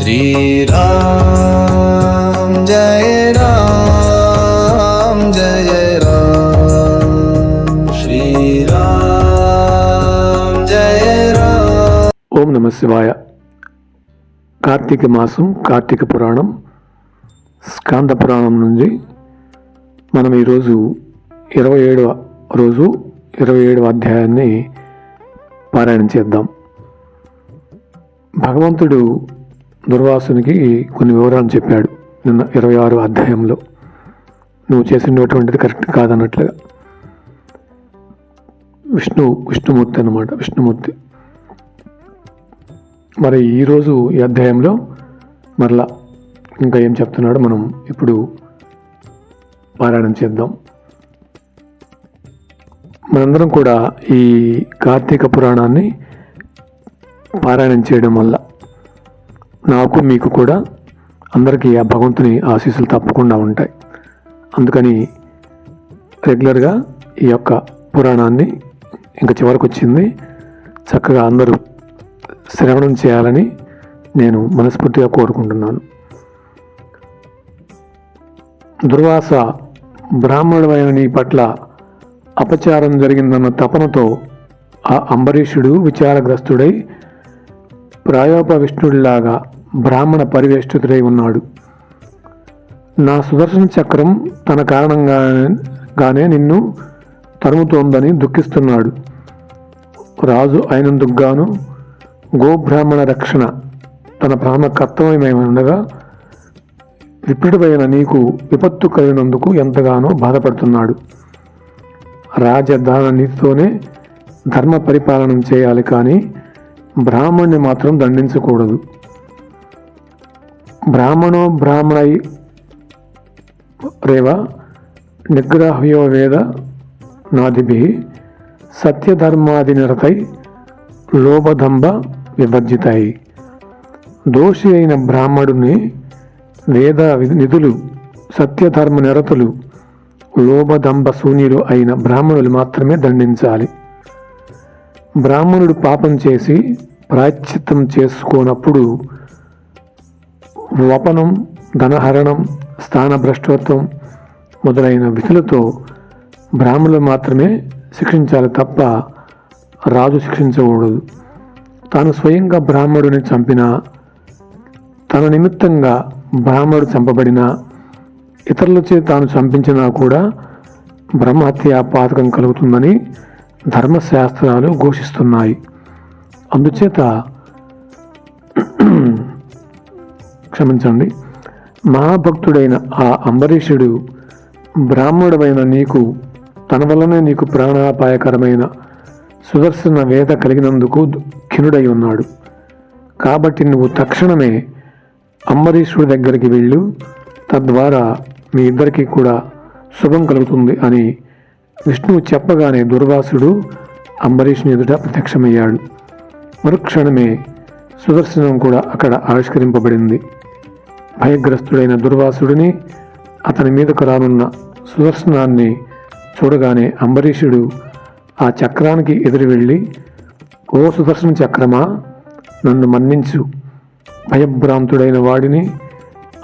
श्रीराम जय राम जय राम श्रीराम जय राम ఓం నమ శివాయ కార్తీక మాసం కార్తీక పురాణం స్కాంద పురాణం నుంచి మనం ఈరోజు ఇరవై ఏడవ రోజు ఇరవై ఏడవ అధ్యాయాన్ని పారాయణం చేద్దాం భగవంతుడు దుర్వాసునికి కొన్ని వివరాలు చెప్పాడు నిన్న ఇరవై ఆరు అధ్యాయంలో. నువ్వు చేసినటువంటిది కరెక్ట్ కాదన్నట్లుగా. విష్ణు విష్ణుమూర్తి అనమాట విష్ణుమూర్తి. మరి ఈరోజు ఈ అధ్యాయంలో మరలా ఇంకా ఏం చెప్తున్నాడో మనం ఇప్పుడు పారాయణం చేద్దాం. మనందరం కూడా ఈ కార్తీక పురాణాన్ని పారాయణం చేయడం వల్ల నాకు మీకు కూడా అందరికీ ఆ భగవంతుని ఆశీస్సులు తప్పకుండా ఉంటాయి. అందుకని రెగ్యులర్గా ఈ యొక్క పురాణాన్ని ఇంకా చివరికి వచ్చింది చక్కగా అందరూ శ్రవణం చేయాలని నేను మనస్ఫూర్తిగా కోరుకుంటున్నాను. దుర్వాస బ్రాహ్మణుడైన నీ పట్ల అపచారం జరిగిందన్న తపనతో ఆ అంబరీషుడు విచారగ్రస్తుడై ప్రాయోపవిష్ణుడిలాగా బ్రాహ్మణ పరివేష్టితుడై ఉన్నాడు. నా సుదర్శన చక్రం తన కారణంగానే నిన్ను తరుముతోందని దుఃఖిస్తున్నాడు. రాజు అయినందుకుగాను గోబ్రాహ్మణ రక్షణ తన ప్రాణ కర్తవ్యమేమనగా ఉండగా నీకు విపత్తు కలిగినందుకు ఎంతగానో బాధపడుతున్నాడు. రాజధాన నీతితోనే ధర్మ పరిపాలన చేయాలి కానీ బ్రాహ్మణ్ణి మాత్రం దండించకూడదు. బ్రాహ్మణో బ్రాహ్మణై రేవ నిగ్రహ్యో వేద నాదిభి సత్యధర్మాది నిరతై లోభదంబ విభజితాయి దోషి అయిన బ్రాహ్మడుని వేద నిధులు సత్యధర్మ నిరతులు లోభదంబ శూన్యులు అయిన బ్రాహ్మణులు మాత్రమే దండించాలి. బ్రాహ్మణుడు పాపం చేసి ప్రాయశ్చిత్తం చేసుకోనప్పుడు వపనం ధనహరణం స్థానభ్రష్టత్వం మొదలైన విధులతో బ్రాహ్మణులు మాత్రమే శిక్షించాలి తప్ప రాజు శిక్షించకూడదు. తాను స్వయంగా బ్రాహ్మడుని చంపినా తన నిమిత్తంగా బ్రాహ్మడు చంపబడినా ఇతరులచే తాను చంపించినా కూడా బ్రహ్మహత్య పాతకం కలుగుతుందని ధర్మశాస్త్రాలు ఘోషిస్తున్నాయి. అందుచేత క్షమించండి. మహాభక్తుడైన ఆ అంబరీషుడు బ్రాహ్మణుడమైన నీకు తన వల్లనే నీకు ప్రాణాపాయకరమైన సుదర్శన వేద కలిగినందుకు దుఃఖినుడై ఉన్నాడు. కాబట్టి నువ్వు తక్షణమే అంబరీషుడి దగ్గరికి వెళ్ళు. తద్వారా మీ ఇద్దరికీ కూడా శుభం కలుగుతుంది అని విష్ణువు చెప్పగానే దుర్వాసుడు అంబరీషుని ఎదుట ప్రత్యక్షమయ్యాడు. మరుక్షణమే సుదర్శనం కూడా అక్కడ ఆవిష్కరింపబడింది. భయగ్రస్తుడైన దుర్వాసుడిని అతని మీదకు రానున్న సుదర్శనాన్ని చూడగానే అంబరీషుడు ఆ చక్రానికి ఎదురు వెళ్ళి ఓ సుదర్శన చక్రమా నన్ను మన్నించు. భయభ్రాంతుడైన వాడిని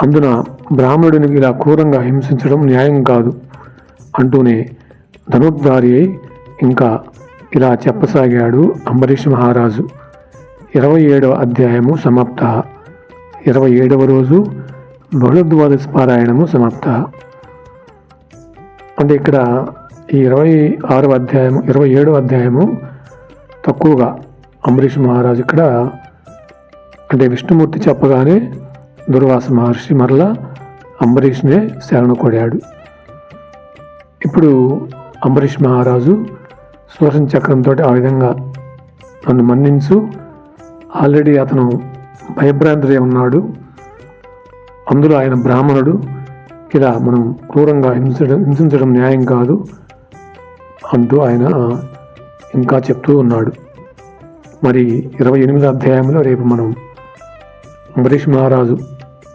అందున బ్రాహ్మణుడిని ఇలా క్రూరంగా హింసించడం న్యాయం కాదు అంటూనే ధనుర్ధారి అయి ఇంకా ఇలా చెప్పసాగాడు అంబరీష్ మహారాజు. ఇరవై ఏడవ అధ్యాయము సమాప్త. ఇరవై ఏడవ రోజు బహుళద్వాదశ పారాయణము సమాప్త. అంటే ఇక్కడ ఈ ఇరవై ఆరవ అధ్యాయము ఇరవై ఏడవ అధ్యాయము తక్కువగా అంబరీష్ మహారాజు ఇక్కడ అంటే విష్ణుమూర్తి చెప్పగానే దుర్వాస మహర్షి మరలా అంబరీష్నే శరణ కొడాడు. ఇప్పుడు అంబరీష్ మహారాజు సుదర్శన చక్రంతో ఆ విధంగా నన్ను మన్నించు. ఆల్రెడీ అతను భయభ్రాంతుడే ఉన్నాడు. అందులో ఆయన బ్రాహ్మణుడు. ఇలా మనం క్రూరంగా హింసించడం హింసించడం న్యాయం కాదు అంటూ ఆయన ఇంకా చెప్తూ ఉన్నాడు. మరి ఇరవై ఎనిమిదో అధ్యాయంలో రేపు మనం అంబరీష్ మహారాజు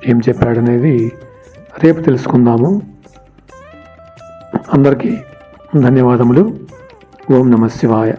ఏం చెప్పాడనేది రేపు తెలుసుకుందాము. అందరికీ ధన్యవాదములు. ఓం నమ శివాయ.